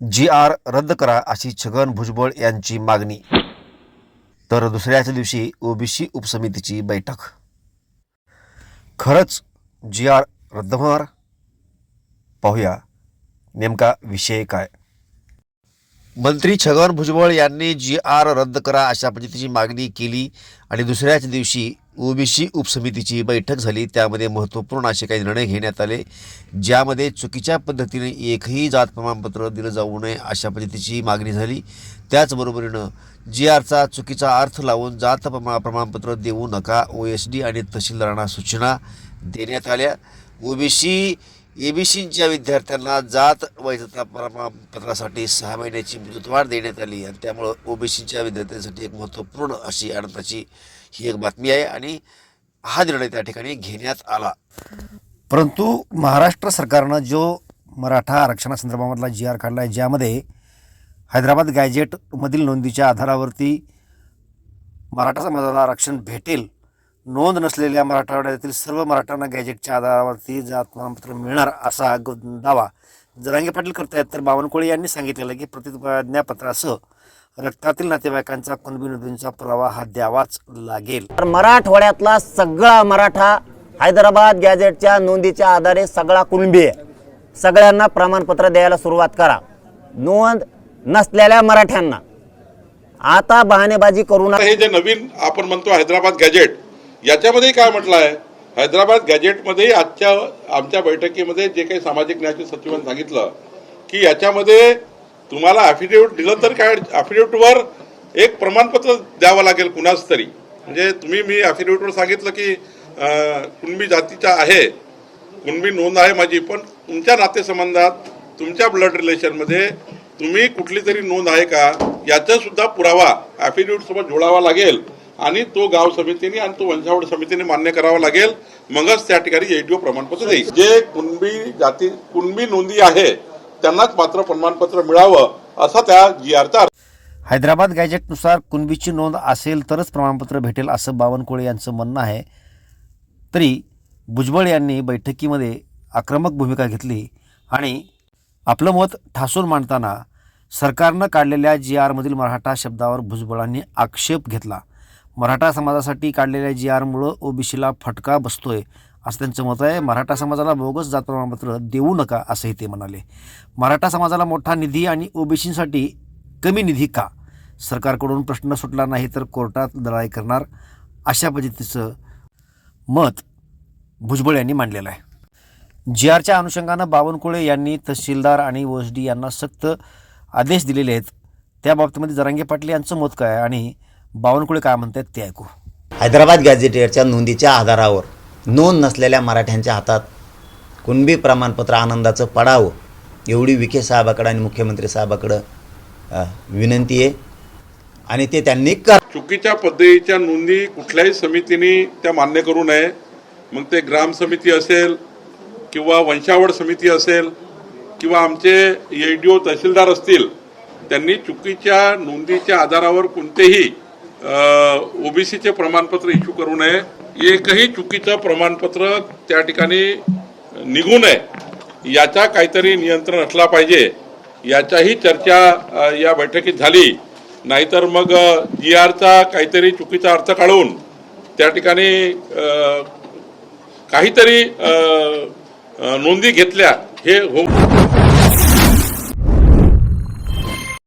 जी R रद्द करा अशी छगन भुजबळ यांची मागणी. तर दुसऱ्याच दिवशी ओबीसी उपसमितीची बैठक. खरंच जी आर रद्द होणार? पाहूया नेमका विषय काय? मंत्री छगन भुजबळ यांनी जी आर रद्द करा अशा पद्धतीची मागणी केली आणि दुसऱ्याच दिवशी ओबीसी उपसमितीची बैठक झाली. त्यामध्ये महत्त्वपूर्ण असे काही निर्णय घेण्यात आले ज्यामध्ये चुकीच्या पद्धतीने एकही जात प्रमाणपत्र दिलं जाऊ नये अशा पद्धतीची मागणी झाली. त्याचबरोबरीनं जी आरचा चुकीचा अर्थ लावून जात प्रमा प्रमाणपत्र देऊ नका ओ एस डी आणि तहसीलदारांना सूचना देण्यात आल्या. ओबीसी एबीसीच्या विद्यार्थ्यांना जात वैधता प्रमाणपत्रासाठी सहा महिन्याची मुदतवाढ देण्यात आली आणि त्यामुळं ओबीसीच्या विद्यार्थ्यांसाठी एक महत्त्वपूर्ण अशी आनंदाची ही एक बातमी आहे आणि हा निर्णय त्या ठिकाणी घेण्यात आला. परंतु महाराष्ट्र सरकारनं जो मराठा आरक्षणासंदर्भामधला जी आर काढला आहे ज्यामध्ये हैदराबाद गॅजेटमधील नोंदीच्या आधारावरती मराठा समाजाला आरक्षण भेटेल नोंद नसलेल्या मराठवाड्यातील सर्व मराठ्यांना गॅजेटच्या आधारावरती जात प्रमाणपत्र मिळणार असा ग- दावा जरांगे पाटील करतायत. तर बावनकुळे यांनी सांगितलेलं की प्रतिज्ञापत्रासह रक्तातील नातेवाईकांचा कुणबी नोंदींचा पुरावा हा द्यावाच लागेल. तर मराठवाड्यातला सगळा मराठा हैदराबाद गॅजेटच्या नोंदीच्या आधारे सगळा कुणबी आहे. सगळ्यांना प्रमाणपत्र द्यायला सुरुवात करा. नोंद नसलेल्या मराठ्यांना आता बहाणेबाजी करू नका. हे जे नवीन आपण म्हणतो हैदराबाद गॅजेट याच्यामध्ये काय म्हटलं आहे हैदराबाद गॅजेटमध्ये आजच्या आमच्या बैठकीमध्ये जे काही सामाजिक न्यायाचे सचिवांनी सांगितलं की याच्यामध्ये तुम्हाला अफिडेव्हिट दिलं तर काय अफिडेव्हिटवर एक प्रमाणपत्र द्यावं लागेल कुणाच तरी. म्हणजे तुम्ही मी अफिडेव्हिटवर सांगितलं की कुणबी जातीचा आहे कुणबी नोंद आहे माझी पण तुमच्या नातेसंबंधात तुमच्या ब्लड रिलेशनमध्ये तुम्ही कुठली तरी नोंद आहे का? याचा सुद्धा पुरावा affidavit सोबत जोडावा लागेल. आणि तो गाव समितीने आणि तो वंशावळ समितीने मान्य करावा लागेल. मगच त्या ठिकाणी एडीओ प्रमाणपत्र देईल. जे कुणबी जाती कुणबी नोंदी आहे त्यांनाच मात्र प्रमाणपत्र मिळावं असा त्या जी आरचा हैदराबाद गॅजेटनुसार कुणबीची नोंद असेल तरच प्रमाणपत्र भेटेल असं बावनकुळे यांचं म्हणणं आहे. तरी भुजबळ यांनी बैठकीमध्ये आक्रमक भूमिका घेतली आणि आपलं मत ठासून मांडताना सरकारनं काढलेल्या जी आरमधील मराठा शब्दावर भुजबळांनी आक्षेप घेतला. मराठा समाजासाठी काढलेल्या जी आरमुळं ओबीसीला फटका बसतोय असं त्यांचं मत आहे. मराठा समाजाला बोगस जात प्रमाणपत्र देऊ नका असंही ते म्हणाले. मराठा समाजाला मोठा निधी आणि ओबीसीसाठी कमी निधी का? सरकारकडून प्रश्न सुटला नाही तर कोर्टात लढाई करणार अशा पद्धतीचं मत भुजबळ यांनी मांडलेलं आहे. जी आरच्या अनुषंगानं बावनकुळे यांनी तहसीलदार आणि ओएसडी यांना सक्त आदेश दिलेले आहेत. त्या बाबतीमध्ये जरांगे पाटील यांचं मत काय आणि बावनकुळे काय म्हणतात ते ऐकू. हैदराबाद गॅजेटियरच्या नोंदीच्या आधारावर नोंद नसलेल्या मराठ्यांच्या हातात कुणबी प्रमाणपत्र आनंदाचं पडावं एवढी विखे साहेबाकडं आणि मुख्यमंत्री साहेबाकडं विनंती आहे. आणि ते त्यांनी कर चुकीच्या पद्धतीच्या नोंदी कुठल्याही समितीने त्या मान्य करू नये. मग ते ग्राम समिती असेल किंवा वंशावळ समिती असेल किंवा आमचे एडीओ तहसीलदार असतील त्यांनी चुकीच्या नोंदीच्या आधारावर कोणतेही ओबीसीचे प्रमाणपत्र इश्यू करू नये. एकही चुकीचं प्रमाणपत्र त्या ठिकाणी निघू नये. याचा काहीतरी नियंत्रण असला पाहिजे. याच्याही चर्चा या बैठकीत झाली. नाहीतर मग जी आरचा काहीतरी चुकीचा अर्थ काढून त्या ठिकाणी काहीतरी नोंदी घेतल्या हे हो